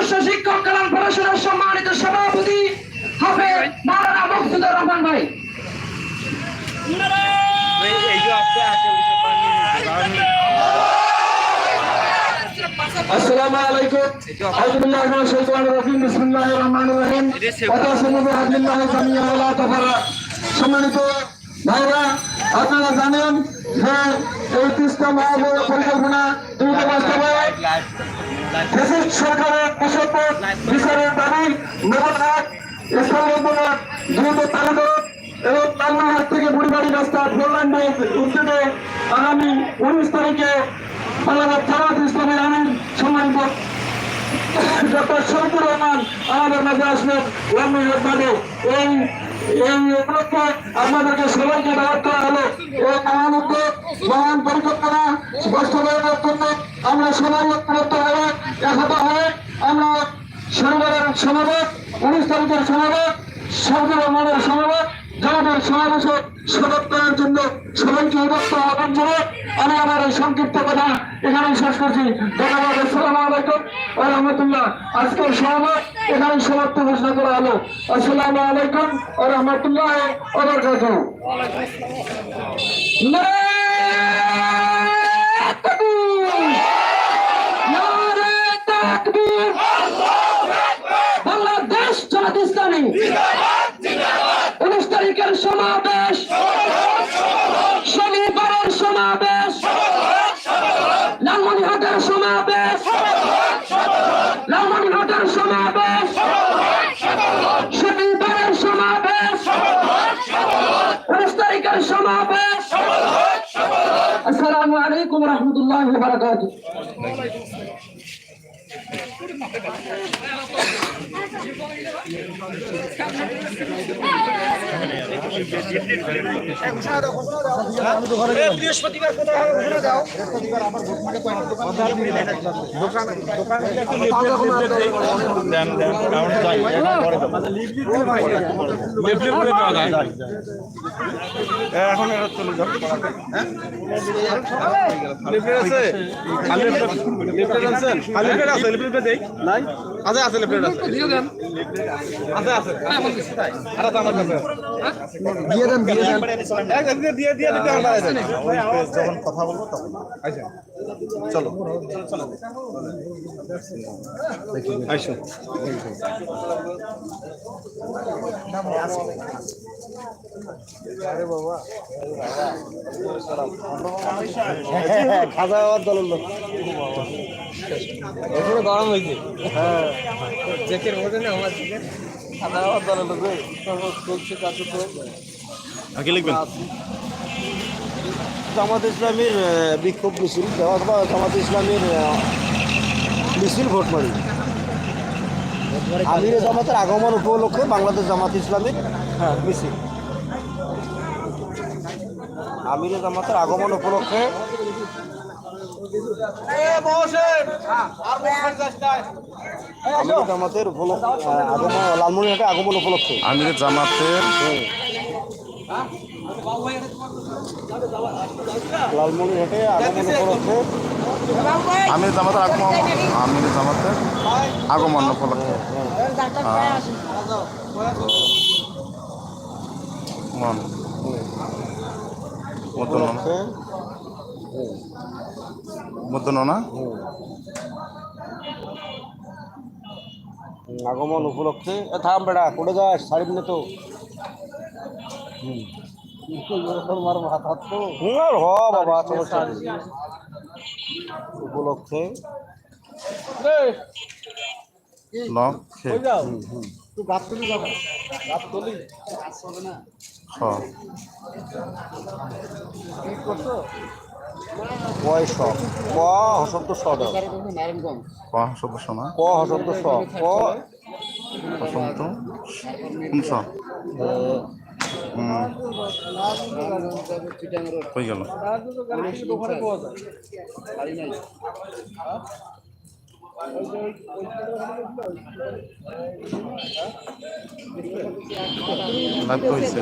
আদর্শ শিক্ষক কালাম পড়াশোনার সম্মানিত সভাপতি হবে মাওলানা মকসুদুর রহমান ভাই। আসসালামু আলাইকুম। শাইতানির রাজিম বিসমিল্লাহির রহমানির রহিম। সম্মানিত ভাইরা আপনারা জানেন যে এই তিস্তা মহাবড় পরিকল্পনা দ্রুত বাস্তবায়ন সরকারের কুশলপথ বিচারের দাবি স্থলবন্দর দ্রুত চালু এবং লালমোহাট থেকে বুড়িবাড়ি রাস্তা ফোরলাইন উদ্যোগে আগামী উনিশ তারিখে বাংলাদেশ জামাত ইসলামের আমির সম্মানিত ডক্টর শরীফুর রহমান, আমাদের মাঝে লাম্মি রহমানে এই এই উপলক্ষে আপনাদেরকে সবাইকে দাওয়াত করা হলো এই মহান উদ্যোগ, মহান পরিকল্পনা বাস্তবায়নের জন্য আমরা সবাই ঐক্যবদ্ধ হয়ে, একতা হয়ে আমরা শনিবারের সমাবেশ উনিশ তারিখের সমাবেশ শরীফুর রহমানের সমাবেশ, জামাতের সমাবেশে সদর করার জন্য সবাইকে বিভক্ত আহ্বান জানিয়ে আমি আমার এই সংক্ষিপ্ত কথা এখানেই শেষ করছি। ধন্যবাদ, আসসালামু আলাইকুম রাহমাতুল্লাহ। আজকের সমাবেশ এখানেই সমাপ্ত ঘোষণা করা হলো। আসসালামু আলাইকুম রাহমাতুল্লাহ তাকবীর। বাংলাদেশ জামাত উনিশ তারিখের সমাবেশ শনিবারের সমাবেশ লালমনিহাটের সমাবেশ লালমনিহাটের সমাবেশ। শনিবারের সমাবেশ। উনিশ তারিখের সমাবেশ। আসসালামু আলাইকুম রহমতুল্লাহ বারাকাতুহ। এখন চলে লিফলেট আছে খালি লিফলেট আছে লিফলেট দেই। নাই? আছে আছে লিফলেট আছে। আছে আছে। আর আছে আমার কাছে। দিয়ে দেন দিয়ে দেন। দিয়ে দিয়ে দিয়ে দিতে আমরা যখন কথা বলব তখন। আচ্ছা। চলো। আইসো। খাওয়া দাওয়ার দলের লোক এখানে গরম হয়েছে? হ্যাঁ। চেকের মধ্যে না আমার চেকের খাওয়া দাওয়ার দলের লোক চলছে কাছে তো আগে লিখবেন? জামাত ইসলামীর বিক্ষোভ মিছিল অথবা জামাত ইসলামীর আহ, ভোট মারি আমির জামাতের আগমন উপলক্ষে বাংলাদেশ জামাত ইসলামীর মিছিল। আমির জামাতের আগমন উপলক্ষে আমির জামাতের আগমন লালমনিরহাটে আগমন উপলক্ষে। আমির জামাতের লালমনিরহাটে আগমন উপলক্ষে। আমির জামাতের আগমন আমির জামাতের আগমন উপলক্ষে। মন। মধ্যন না? আগমন উপলক্ষে থাম বেড়া কোটে যাস শাড়ি নিয়ে তো। উপলক্ষে। লক্ষে পয়স ক হসন্ত ক সদস্য না? ক হসন্ত স? ক বসন্ত শুনছ হয়ে গেল? লাইভ হয়েছে